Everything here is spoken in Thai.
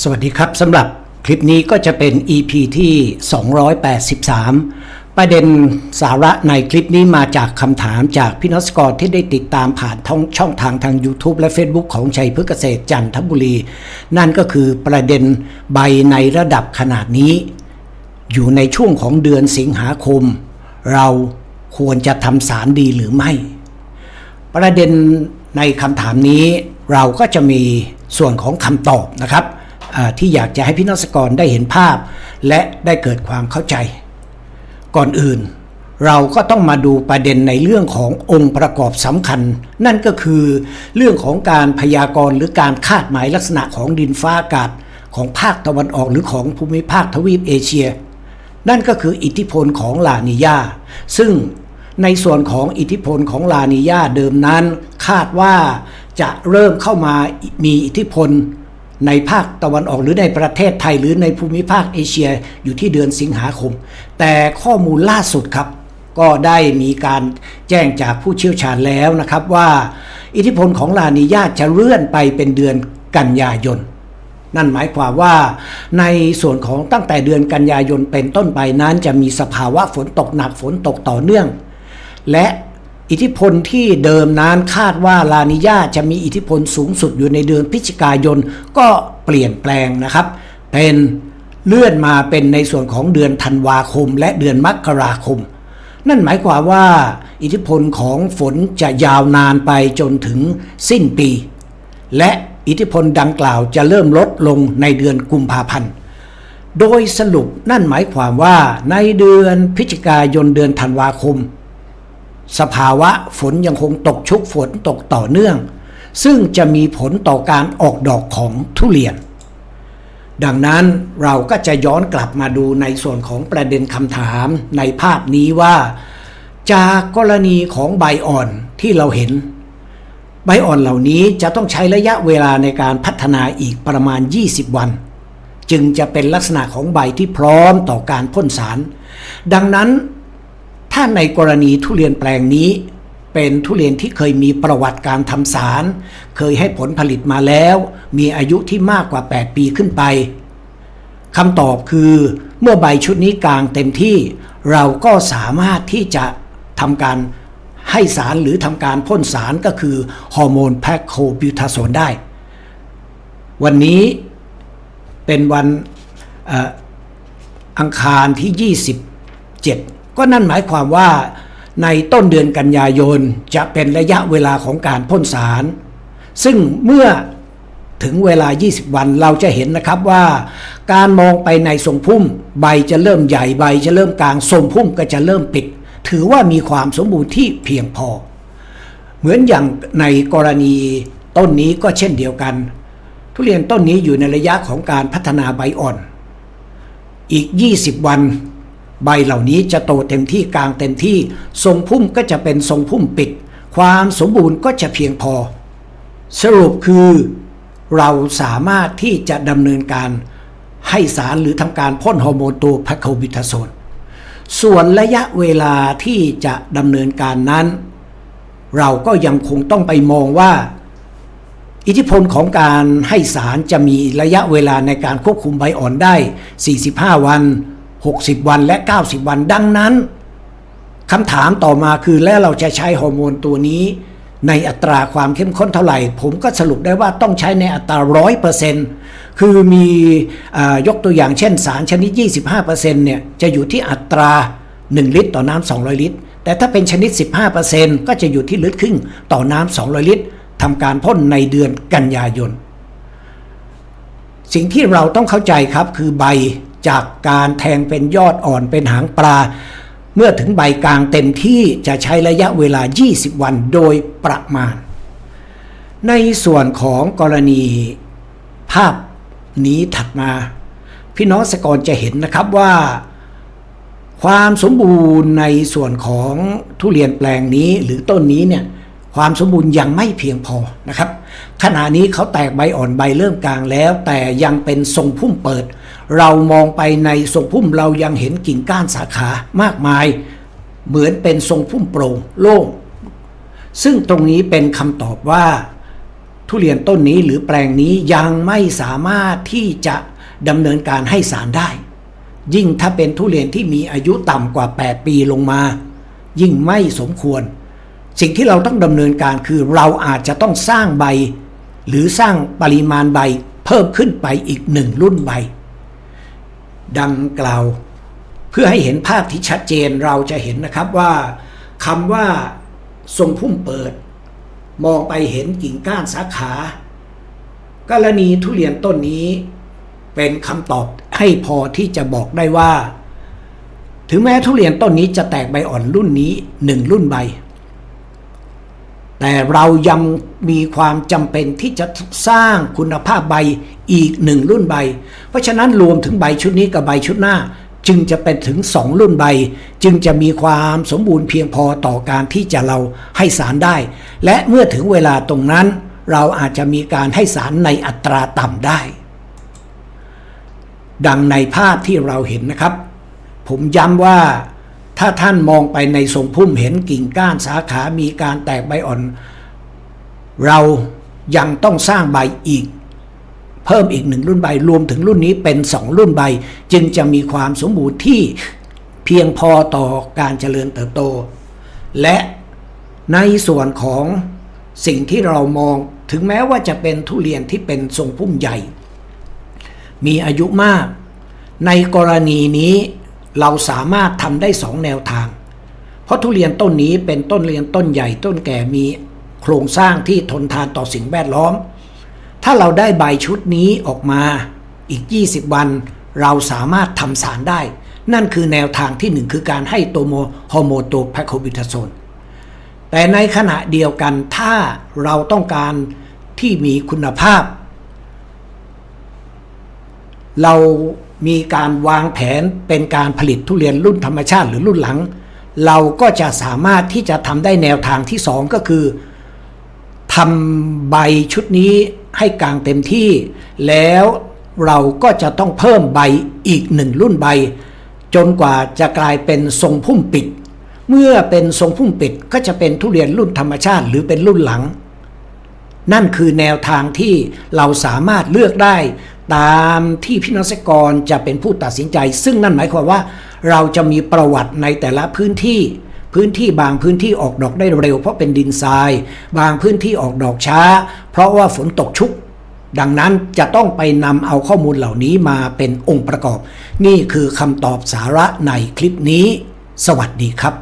สวัสดีครับสำหรับคลิปนี้ก็จะเป็น EP ที่ 283 ประเด็นสาระในคลิปนี้มาจากคำถามจากพี่นสกอร์ที่ได้ติดตามผ่านท่องช่องทางทาง YouTube และ Facebook ของชัยพฤกษเกษตรจันทบุรี นั่นก็คือประเด็นใบในระดับขนาดนี้ อยู่ในช่วงของเดือนสิงหาคม เราควรจะทำสารดีหรือไม่ ประเด็นในคำถามนี้เราก็จะมีส่วนของคำตอบนะครับ ที่อยากจะให้พี่นักสกรได้เห็นภาพ และได้เกิดความเข้าใจ ก่อนอื่น เราก็ต้องมาดูประเด็นในเรื่องขององค์ประกอบสำคัญ นั่นก็คือเรื่องของการพยากรณ์หรือการคาดหมายลักษณะของดินฟ้าอากาศของภาคตะวันออกหรือของภูมิภาคทวีปเอเชีย นั่นก็คืออิทธิพลของลานิญาซึ่งในส่วนของอิทธิพลของลานิญาเดิมนั้น คาดว่าจะเริ่มเข้ามามีอิทธิพล ในภาคตะวันออกหรือในประเทศไทยหรือในภูมิภาคเอเชียอยู่ที่เดือนสิงหาคม แต่ข้อมูลล่าสุดครับ ก็ได้มีการแจ้งจากผู้เชี่ยวชาญแล้วนะครับว่า อิทธิพลของลานิญาจะเลื่อนไปเป็นเดือนกันยายนนั่นหมายความว่าในส่วนของตั้งแต่เดือนกันยายนเป็นต้นไปนั้นจะมีสภาวะฝนตกหนักฝนตกต่อเนื่อง และ อิทธิพลที่เดิมนั้นคาดว่าลานิญาจะมีอิทธิพลสูงสุดอยู่ในเดือนพฤศจิกายนก็เปลี่ยนแปลงนะครับ เป็นเลื่อนมาเป็นในส่วนของเดือนธันวาคม และเดือนมกราคม นั่นหมายความว่า อิทธิพลของฝนจะยาวนานไปจนถึงสิ้นปี และอิทธิพลดังกล่าวจะเริ่มลดลงในเดือนกุมภาพันธ์โดยสรุปนั่นหมายความว่าในเดือนพฤศจิกายนเดือนธันวาคม สภาวะฝนยังคงตกชุกฝนตกต่อเนื่อง ซึ่งจะมีผลต่อการออกดอกของทุเรียน ดังนั้นเราก็จะย้อนกลับมาดูในส่วนของประเด็นคำถามในภาพนี้ว่า จากกรณีของใบอ่อนที่เราเห็น ใบอ่อนเหล่านี้จะต้องใช้ระยะเวลาในการพัฒนาอีกประมาณ 20 วัน จึงจะเป็นลักษณะของใบที่พร้อมต่อการพ่นสาร ดังนั้น ถ้าในกรณีทุเรียนแปลงนี้ เป็นทุเรียนที่เคยมีประวัติการทำสาร เคยให้ผลผลิตมาแล้ว มีอายุที่มากกว่า 8 ปีขึ้นไปคำตอบคือ เมื่อใบชุดนี้กลางเต็มที่ เราก็สามารถที่จะทำการให้สารหรือทำการพ่นสารก็คือฮอร์โมนแพคโคบิวทาโซนได้ วันนี้เป็นวันอ่ออังคารที่ 27 ก็นั่นหมายความว่าในต้นเดือนกันยายนจะเป็นระยะเวลาของการพ่นสาร ซึ่งเมื่อถึงเวลา 20 วันเราจะเห็นนะครับว่า การมองไปในทรงพุ่ม ใบจะเริ่มใหญ่ใบจะเริ่มกลางทรงพุ่มก็จะเริ่มปิด ถือว่ามีความสมบูรณ์ที่เพียงพอ เหมือนอย่างในกรณีต้นนี้ก็เช่นเดียวกัน ทุเรียนต้นนี้อยู่ในระยะของการพัฒนาใบอ่อน อีก 20 วัน ใบเหล่านี้จะโตเต็มที่กลางเต็มที่ ทรงพุ่มก็จะเป็นทรงพุ่มปิด ความสมบูรณ์ก็จะเพียงพอ สรุปคือ เราสามารถที่จะดำเนินการให้สารหรือทำการพ่นฮอร์โมนตัวพาโคบิทาโซนส่วนระยะเวลาที่จะดำเนินการนั้น เราก็ยังคงต้องไปมองว่า อิทธิพลของการให้สารจะมีระยะเวลาในการควบคุมใบอ่อนได้ 45 วัน 60 วันและ 90 วันดังนั้นคำถามต่อมาคือแล้วเราจะใช้ฮอร์โมนตัวนี้ในอัตราความเข้มข้นเท่าไหร่ ผมก็สรุปได้ว่าต้องใช้ในอัตรา 100%คือมีอยกตัวอย่างเช่นสารชนิด 25%เนี่ยจะอยู่ที่อัตรา 1 ลิตร ต่อน้ำ200 ลิตร แต่ถ้าเป็นชนิด 15%ก็จะอยู่ที่ลิตรครึ่งต่อน้ำ200 ลิตรทำการพ่นในเดือนกันยายน สิ่งที่เราต้องเข้าใจครับคือใบ จากการแทงเป็นยอดอ่อนเป็นหางปลา เมื่อถึงใบกลางเต็มที่จะใช้ระยะเวลา 20 วันโดยประมาณ ในส่วนของกรณีภาพนี้ถัดมา พี่น้องสกรจะเห็นนะครับว่า ความสมบูรณ์ในส่วนของทุเรียนแปลงนี้หรือต้นนี้เนี่ยความสมบูรณ์ยังไม่เพียงพอนะครับ ขณะนี้เขาแตกใบอ่อนใบเริ่มกลางแล้ว แต่ยังเป็นทรงพุ่มเปิด เรามองไปในทรงพุ่มเรายังเห็นกิ่งก้านสาขามากมาย เหมือนเป็นทรงพุ่มโปร่งโล่งซึ่งตรงนี้เป็นคำตอบว่า ทุเรียนต้นนี้หรือแปลงนี้ยังไม่สามารถที่จะดำเนินการให้สารได้ ยิ่งถ้าเป็นทุเรียนที่มีอายุต่ำกว่า 8 ปีลงมา ยิ่งไม่สมควร สิ่งที่เราต้องดำเนินการคือเราอาจจะต้องสร้างใบ หรือสร้างปริมาณใบเพิ่มขึ้นไปอีกหนึ่งรุ่นใบ ดังกล่าว เพื่อให้เห็นภาพที่ชัดเจนเราจะเห็นนะครับว่าคำว่าทรงพุ่มเปิด มองไปเห็นกิ่งก้านสาขากรณีทุเรียนต้นนี้เป็นคำตอบให้พอที่จะบอกได้ว่า ถึงแม้ทุเรียนต้นนี้จะแตกใบอ่อนรุ่นนี้หนึ่งรุ่นใบ แต่เรายังมีความจำเป็นที่จะสร้างคุณภาพใบอีกหนึ่งรุ่นใบ เพราะฉะนั้นรวมถึงใบชุดนี้กับใบชุดหน้า จึงจะเป็นถึงสองรุ่นใบ จึงจะมีความสมบูรณ์เพียงพอต่อการที่จะเราให้สารได้ และเมื่อถึงเวลาตรงนั้น เราอาจจะมีการให้สารในอัตราต่ำได้ ดังในภาพที่เราเห็นนะครับ ผมย้ำว่า ถ้าท่านมองไปในทรงพุ่มเห็นกิ่งก้านสาขามีการแตกใบอ่อน เรายังต้องสร้างใบอีก เพิ่มอีกหนึ่งรุ่นใบรวมถึงรุ่นนี้เป็นสองรุ่นใบ จึงจะมีความสมบูรณ์ที่เพียงพอต่อการเจริญเติบโต และในส่วนของสิ่งที่เรามองถึงแม้ว่าจะเป็นทุเรียนที่เป็นทรงพุ่มใหญ่ มีอายุมาก ในกรณีนี้ เราสามารถทำได้สองแนวทาง เพราะทุเรียนต้นนี้เป็นต้นเรียนต้นใหญ่ต้นแก่มีโครงสร้างที่ทนทานต่อสิ่งแวดล้อม ถ้าเราได้ใบชุดนี้ออกมาอีก 20 วัน เราสามารถทำสารได้ นั่นคือแนวทางที่หนึ่งคือการให้โตโมฮอร์โมโตแพคโคบิทาโซนแต่ในขณะเดียวกันถ้าเราต้องการที่มีคุณภาพ เรา มีการวางแผนเป็นการผลิตทุเรียนรุ่นธรรมชาติหรือรุ่นหลัง เราก็จะสามารถที่จะทำได้แนวทางที่สองก็คือทำใบชุดนี้ให้กลางเต็มที่ แล้วเราก็จะต้องเพิ่มใบอีกหนึ่งรุ่นใบ จนกว่าจะกลายเป็นทรงพุ่มปิด เมื่อเป็นทรงพุ่มปิดก็จะเป็นทุเรียนรุ่นธรรมชาติหรือเป็นรุ่นหลัง นั่นคือแนวทางที่เราสามารถเลือกได้ตามที่พี่นักกรจะเป็นผู้ตัดสินใจ ซึ่งนั่นหมายความว่า เราจะมีประวัติในแต่ละพื้นที่ พื้นที่บางพื้นที่ออกดอกได้เร็วเพราะเป็นดินทราย บางพื้นที่ออกดอกช้า เพราะว่าฝนตกชุก ดังนั้นจะต้องไปนำเอาข้อมูลเหล่านี้มาเป็นองค์ประกอบ นี่คือคำตอบสาระในคลิปนี้ สวัสดีครับ